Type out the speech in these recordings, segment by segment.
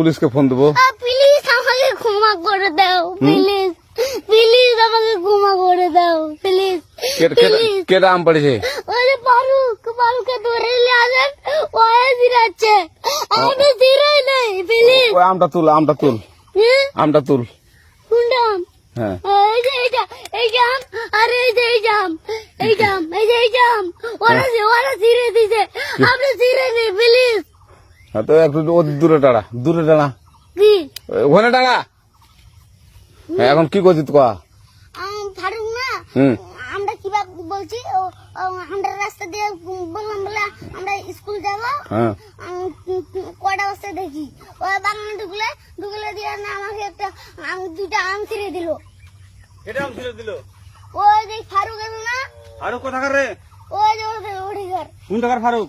পুলিশকে ফোন দেবো। প্লিজ আমাকে ক্ষমা করে দাও প্লিজ প্লিজ আমাকে ক্ষমা করে দাও প্লিজ কে- কে- প্লিজ কেটা আম পড়েছে ওই যে ফারুক ফারুককে ধরে নিয়ে আসেন ও দিরাচ্ছে। আমি দিরাই নেই প্লিজ ওই আমটা তুল আমটা তুল। আমটা তুল। কুন্ডাম হ্যাঁ। এই যে এই যে এই জাম আর এই যে এই জাম এই জাম এই যে এই জাম ওরা ওরা ছিঁড়ে দিছে। আপনি ছিঁড়ে নেই প্লিজ হ্যাঁ, তো একটু ও দূরে দাঁড়া দূরে দাঁড়া কি? ওখানে দাঁড়া হ্যাঁ, এখন কি করছিস তো কয়া? আম, ফারুক না আমরা কীভাবে বলছি ও, ও, আমরা রাস্তা দিয়ে বললাম বলে আমরা স্কুল যাব। হ্যাঁ। আম, কটা বস্তা দেখি? ও বাগানে ঢুকলে ঢুকলে দিয়ে না আমাকে একটা আম দুইটা আম ছিঁড়ে দিল। এটা আম ছিল দিল? ওই যে ফারুক এলো না। আর কোথাকার রে? ওই যে ওঠে ওঠে ঘর। কোন টাকার ফারুক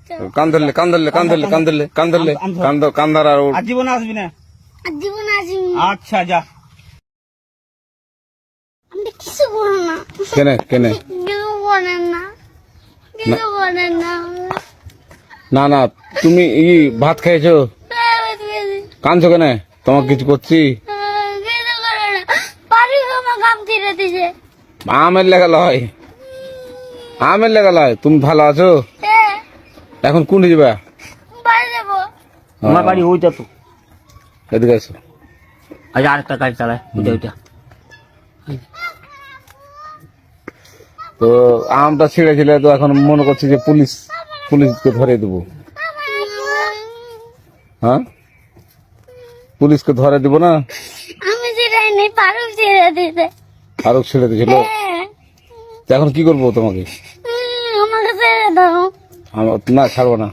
আচ্ছা। কান ধরলে কান ধরলে কান ধরলে কান ধরলে কান ধরলে আম- আম- কান ধর- কান ধর আর জীবন আসবি না? আর জীবন আসিনি। আচ্ছা যা। আমি কিছু বলো না। কেনে কেনে? কিছু বলেন না। বলেন না। না। না তুমি ই ভাত খেয়েছো? কানছো কেনে? তোমাকে কিছু করছি? আমার কাম ছিঁড়ে দিছে আমের লেখা লয়। আমের লেখা লয়। তুমি ভালো আছো? এখন কোন যাবে? আমার বাড়ি ওইটা তো এদিকে এসো আজ আরেকটা গাড়ি চালায় ওইটা ওইটা। তো আমটা ছিঁড়েছিলে তো এখন মনে করছি যে পুলিশ পুলিশকে ধরে দেবো। হ্যাঁ? পুলিশকে ধরে দিব না? আমি ছিঁড়ে নেই পারুক ছিঁড়ে দিছে আরও ছেড়ে দিয়েছিল হ্যাঁ। তো এখন কি করব তোমাকে? আমাকে ছেড়ে দাও। না ছাড়বো না।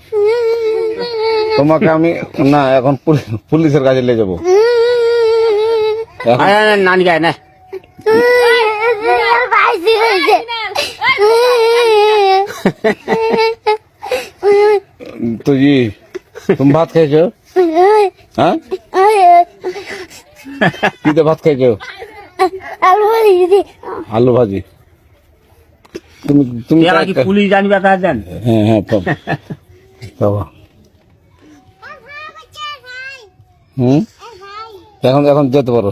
তোমাকে আমি না এখন পুলি- পুলিশের কাছে নিয়ে যাব। নানি গায় না। তুমি ভাত খেয়েছো? হ্যাঁ? ভাত খেয়েছো? আলু ভাজি দিদি। আলু ভাজি। তুমি তুমি এরা কি পুলিশ জানবে তা জান? হ্যাঁ হ্যাঁ পাবো। পাবো। হুম? এখন এখন যেতে পারো।